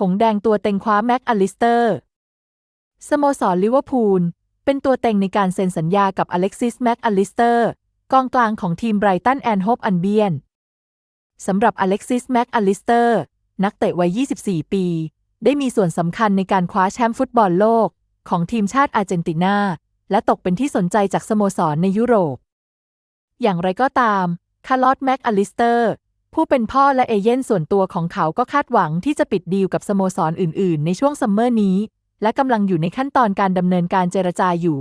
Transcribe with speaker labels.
Speaker 1: หงแดงตัวเต็งคว้าแม็กอลิสเตอร์ สโมสรลิเวอร์พูล เป็นตัวเต็งในการเซ็นสัญญากับอเล็กซิสแม็กอลิสเตอร์ กองกลางของทีมไบรตันแอนด์โฮปอันเบียนสำหรับอเล็กซิสแม็กอลิสเตอร์ นักเตะวัย 24 ปี ได้มีส่วนสำคัญในการคว้าแชมป์ฟุตบอลโลก ของทีมชาติอาร์เจนตินา และตกเป็นที่สนใจจากสโมสรในยุโรป อย่างไรก็ตามคาร์ลอตแม็กอลิสเตอร์ ผู้เป็นพ่อและเอเย่นส่วนตัวของเขาก็คาดหวังที่จะปิดดีลกับสโมสรอื่น ๆ ในช่วงซัมเมอร์นี้ และกำลังอยู่ในขั้นตอนการดำเนินการเจรจาอยู่